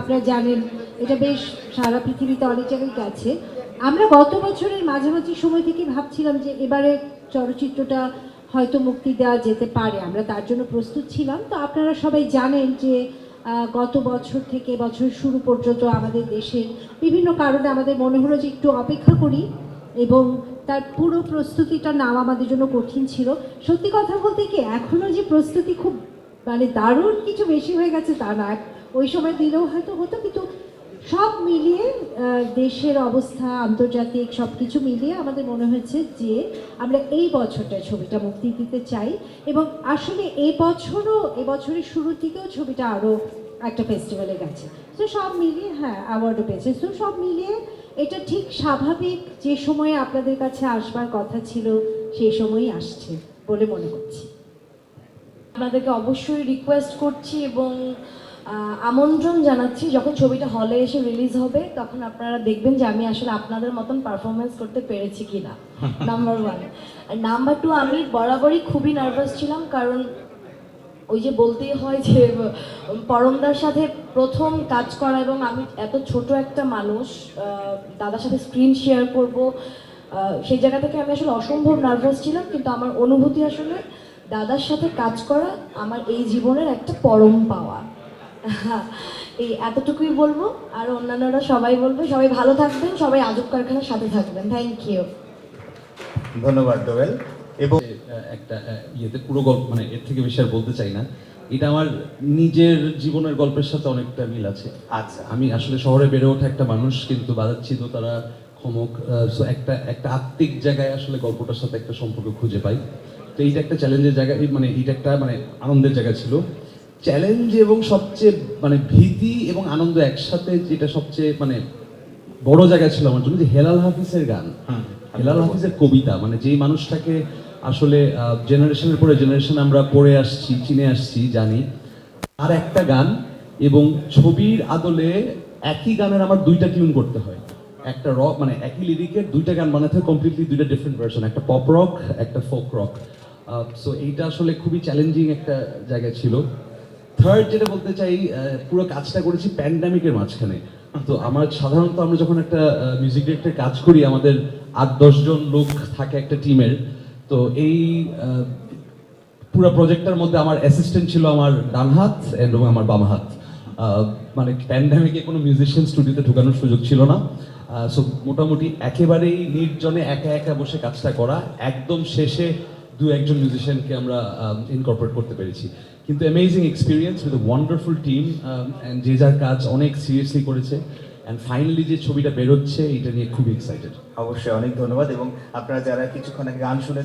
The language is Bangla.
আপনারা জানেন, এটা বেশ সারা পৃথিবীতে অনেক জায়গায় গেছে। আমরা গত বছরের মাঝামাঝি সময় থেকে ভাবছিলাম যে এবারে চলচ্চিত্রটা হয়তো মুক্তি দেওয়া যেতে পারে। আমরা তার জন্য প্রস্তুত ছিলাম। তো আপনারা সবাই জানেন যে গত বছর থেকে বছর শুরু পর্যন্ত আমাদের দেশের বিভিন্ন কারণে আমাদের মনে হলো যে একটু অপেক্ষা করি এবং তার পুরো প্রস্তুতিটা নেওয়া আমাদের জন্য কঠিন ছিল। সত্যি কথা বলতে কি এখনও যে প্রস্তুতি খুব মানে দারুণ কিছু বেশি হয়ে গেছে তা না ওই সময় দিলেও হয়তো হতো, কিন্তু সব মিলিয়ে দেশের অবস্থা, আন্তর্জাতিক সব কিছু মিলিয়ে আমাদের মনে হয়েছে যে আমরা এই বছরটা ছবিটা মুক্তি দিতে চাই এবং আসলে এই বছরও, এই বছরের শুরুর দিকেও ছবিটা আরও একটা ফেস্টিভ্যালে গেছে। তো সব মিলিয়ে হ্যাঁ অ্যাওয়ার্ডও পেয়েছে। তো সব মিলিয়ে এটা ঠিক স্বাভাবিক যে সময়ে আপনাদের কাছে আসবার কথা ছিল সেই সময়ই আসছে বলে মনে করছি। আপনাদেরকে অবশ্যই রিকোয়েস্ট করছি এবং আমন্ত্রণ জানাচ্ছি যখন ছবিটা হলে এসে রিলিজ হবে তখন আপনারা দেখবেন যে আমি আসলে আপনাদের মতন পারফরমেন্স করতে পেরেছি কি না নাম্বার ওয়ান আর নাম্বার টু আমি বরাবরই খুবই নার্ভাস ছিলাম কারণ ওই যে বলতেই হয় যে পরমদার সাথে প্রথম কাজ করা এবং আমি এত ছোট একটা মানুষ দাদার সাথে স্ক্রিন শেয়ার করব সেই জায়গা থেকে আমি আসলে অসম্ভব নার্ভাস ছিলাম কিন্তু আমার অনুভূতি আসলে দাদার সাথে কাজ করা আমার এই জীবনের একটা পরম পাওয়া। এই এতটুকুই বলব আর অন্যান্যরা সবাই বলবে সবাই ভালো থাকবেন সবাই আজব কারখানার সাথে থাকবেন। থ্যাংক ইউ ধন্যবাদ দোয়েল এবং একটা ইয়েতে পুরো গল্প মানে এর থেকে বেশি আর বলতে চাই না। এটা আমার নিজের জীবনের গল্পের সাথে অনেকটা মিল আছে। আচ্ছা। আমি আসলে শহরে বেড়ে ওঠা একটা মানুষ কিন্তু বাজাচ্ছি তো তারা ক্ষমক সো একটা একটা আত্মিক জায়গায় আসলে গল্পটার সাথে একটা সম্পর্ক খুঁজে পাই। তো এইটা একটা চ্যালেঞ্জের জায়গা মানে এইটা একটা মানে আনন্দের জায়গা ছিল। চ্যালেঞ্জ এবং সবচেয়ে মানে ভীতি এবং আনন্দ একসাথে যেটা সবচেয়ে মানে বড় জায়গা ছিল আমার জন্য যে হেলাল হাফিজের গান। হেলাল হাফিজের কবিতা মানে যেই মানুষটাকে আসলে জেনারেশনের পরে জেনারেশন আমরা পড়ে আসছি চিনে আসছি জানি আর একটা গান এবং ছবির আদলে একই গানের আমার দুইটা টিউন করতে হয়। একটা রক মানে একই লিরিকের দুইটা গান বানাতে হয় কমপ্লিটলি দুইটা ডিফারেন্ট ভার্সন একটা পপ রক একটা ফোক রক সো এইটা আসলে খুবই চ্যালেঞ্জিং একটা জায়গা ছিল। থার্ড যেটা বলতে চাই পুরো কাজটা করেছি প্যান্ডামিকের মাঝখানে। তো আমার সাধারণত আমরা যখন একটা মিউজিক ডিরেক্টর কাজ করি, আমাদের আট দশজন লোক থাকে একটা টিমের তো এই পুরো প্রজেক্টটার মধ্যে আমার অ্যাসিস্ট্যান্ট ছিল আমার ডান হাত এবং আমার বাম হাত। মানে প্যান্ডামিকে কোনো মিউজিশিয়ান স্টুডিওতে ঢোকানোর সুযোগ ছিল না। সো মোটামুটি একেবারেই নির্জনে একা একা বসে কাজটা করা, একদম শেষে দু একজন মিউজিশিয়ানকে আমরা ইনকর্পোরেট করতে পেরেছি। কিন্তু amazing experience with wonderful team and যে যার কাজ অনেক সিরিয়াসলি করেছে। অ্যান্ড ফাইনালি যে ছবিটা বেরোচ্ছে, এটা নিয়ে খুবই এক্সাইটেড অবশ্যই, অনেক ধন্যবাদ। এবং আপনারা যারা কিছুক্ষণ আগে গান শুনে